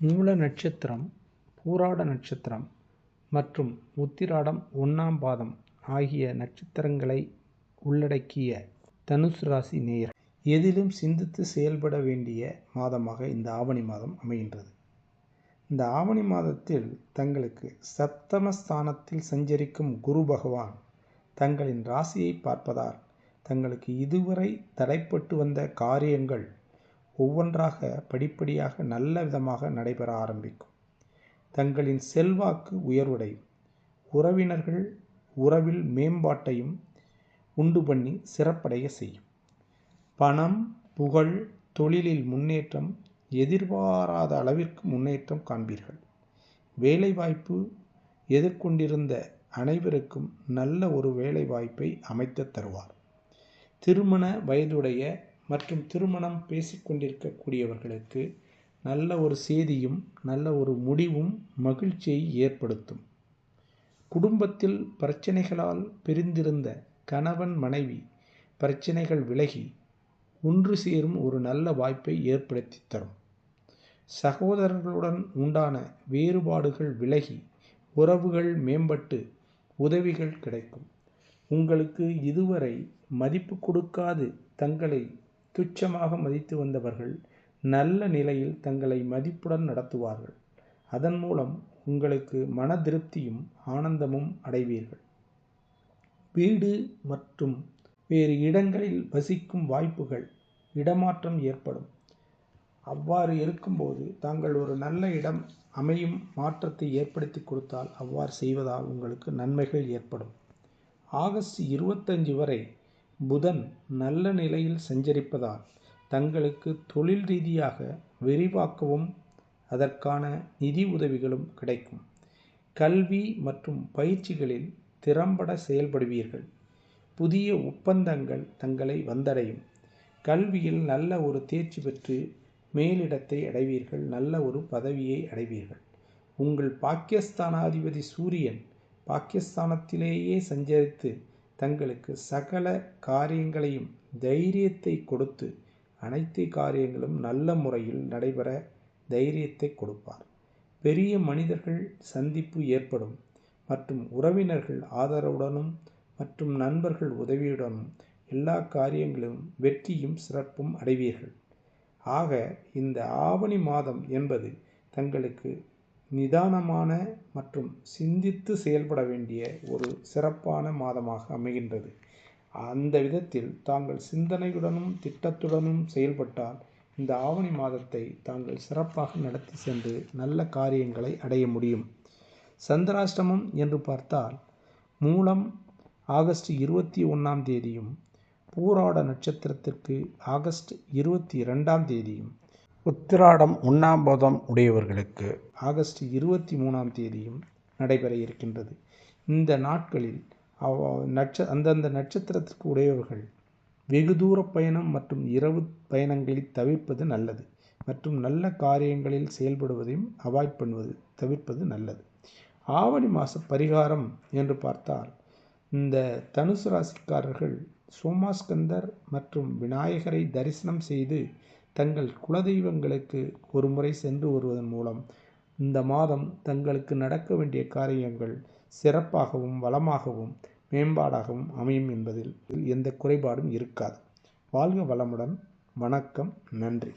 மூல நட்சத்திரம் பூராட நட்சத்திரம் மற்றும் உத்திராடம் ஒன்றாம் பாதம் ஆகிய நட்சத்திரங்களை உள்ளடக்கிய தனுசு ராசி நேயர் எதிலும் சிந்தித்து செயல்பட வேண்டிய மாதமாக இந்த ஆவணி மாதம் அமைகின்றது. இந்த ஆவணி மாதத்தில் தங்களுக்கு சப்தமஸ்தானத்தில் சஞ்சரிக்கும் குரு பகவான் தங்களின் ராசியை பார்ப்பதால் தங்களுக்கு இதுவரை தடைப்பட்டு வந்த காரியங்கள் ஒவ்வொன்றாக படிப்படியாக நல்ல விதமாக நடைபெற ஆரம்பிக்கும். தங்களின் செல்வாக்கு உயர்வடையும். உறவினர்கள் உறவில் மேம்பாட்டையும் உண்டு பண்ணி சிறப்படைய செய்யும். பணம் புகழ் தொழிலில் முன்னேற்றம் எதிர்பாராத அளவிற்கு முன்னேற்றம் காண்பீர்கள். வேலைவாய்ப்பு எதிர்கொண்டிருந்த அனைவருக்கும் நல்ல ஒரு வேலைவாய்ப்பை அமைத்து தருவார். திருமண வயதுடைய மற்றும் திருமணம் பேசிக்கொண்டிருக்கக்கூடியவர்களுக்கு நல்ல ஒரு செய்தியும் நல்ல ஒரு முடிவும் மகிழ்ச்சியை ஏற்படுத்தும். குடும்பத்தில் பிரச்சனைகளால் பிரிந்திருந்த கணவன் மனைவி பிரச்சனைகள் விலகி ஒன்று சேரும் ஒரு நல்ல வாய்ப்பை ஏற்படுத்தி தரும். சகோதரர்களுடன் உண்டான வேறுபாடுகள் விலகி உறவுகள் மேம்பட்டு உதவிகள் கிடைக்கும். உங்களுக்கு இதுவரை மதிப்பு கொடுக்காது தங்களை துச்சமாக மதித்து வந்தவர்கள் நல்ல நிலையில் தங்களை மதிப்புடன் நடத்துவார்கள். அதன் மூலம் உங்களுக்கு மன திருப்தியும் ஆனந்தமும் அடைவீர்கள். வீடு மற்றும் வேறு இடங்களில் வசிக்கும் வாய்ப்புகள் இடமாற்றம் ஏற்படும். அவ்வாறு இருக்கும்போது தாங்கள் ஒரு நல்ல இடம் அமையும் மாற்றத்தை ஏற்படுத்தி கொடுத்தால் அவ்வாறு செய்வதால் உங்களுக்கு நன்மைகள் ஏற்படும். ஆகஸ்ட் இருபத்தஞ்சு வரை புதன் நல்ல நிலையில் சஞ்சரிப்பதால் தங்களுக்கு தொழில் ரீதியாக விரிவாக்கவும் அதற்கான நிதி உதவிகளும் கிடைக்கும். கல்வி மற்றும் பயிற்சிகளில் திறம்பட செயல்படுவீர்கள். புதிய ஒப்பந்தங்கள் தங்களை வந்தடையும். கல்வியில் நல்ல ஒரு தேர்ச்சி பெற்று மேலிடத்தை அடைவீர்கள். நல்ல ஒரு பதவியை அடைவீர்கள். உங்கள் பாக்கியஸ்தானாதிபதி சூரியன் பாக்கியஸ்தானத்திலேயே சஞ்சரித்து தங்களுக்கு சகல காரியங்களையும் தைரியத்தை கொடுத்து அனைத்து காரியங்களும் நல்ல முறையில் நடைபெற தைரியத்தை கொடுப்பார். பெரிய மனிதர்கள் சந்திப்பு ஏற்படும் மற்றும் உறவினர்கள் ஆதரவுடனும் மற்றும் நண்பர்கள் உதவியுடனும் எல்லா காரியங்களும் வெற்றியும் சிறப்பும் அடைவீர்கள். ஆக இந்த ஆவணி மாதம் என்பது தங்களுக்கு நிதானமான மற்றும் சிந்தித்து செயல்பட வேண்டிய ஒரு சிறப்பான மாதமாக அமைகின்றது. அந்த விதத்தில் தாங்கள் சிந்தனையுடனும் திட்டத்துடனும் செயல்பட்டால் இந்த ஆவணி மாதத்தை தாங்கள் சிறப்பாக நடத்தி சென்று நல்ல காரியங்களை அடைய முடியும். சந்திராஷ்டமம் என்று பார்த்தால் மூலம் ஆகஸ்ட் இருபத்தி ஒன்றாம் தேதியும் பூராட நட்சத்திரத்திற்கு ஆகஸ்ட் இருபத்தி ரெண்டாம் தேதியும் உத்திராடம் ஒன்றாம் உடையவர்களுக்கு ஆகஸ்ட் இருபத்தி மூணாம் தேதியும் நடைபெற இருக்கின்றது. இந்த நாட்களில் அவ நட்ச அந்தந்த நட்சத்திரத்திற்கு உடையவர்கள் வெகு தூர பயணம் மற்றும் இரவு பயணங்களை தவிர்ப்பது நல்லது மற்றும் நல்ல காரியங்களில் செயல்படுவதையும் அவாய்ட் பண்ணுவது தவிர்ப்பது நல்லது. ஆவணி மாத பரிகாரம் என்று பார்த்தால் இந்த தனுசு ராசிக்காரர்கள் சோமாஸ்கந்தர் மற்றும் விநாயகரை தரிசனம் செய்து தங்கள் குலதெய்வங்களுக்கு ஒரு முறை சென்று வருவதன் மூலம் இந்த மாதம் தங்களுக்கு நடக்க வேண்டிய காரியங்கள் சிறப்பாகவும் வளமாகவும் மேம்பாடாகவும் அமையும் என்பதில் எந்த குறைபாடும் இருக்காது. வாழ்க வளமுடன். வணக்கம். நன்றி.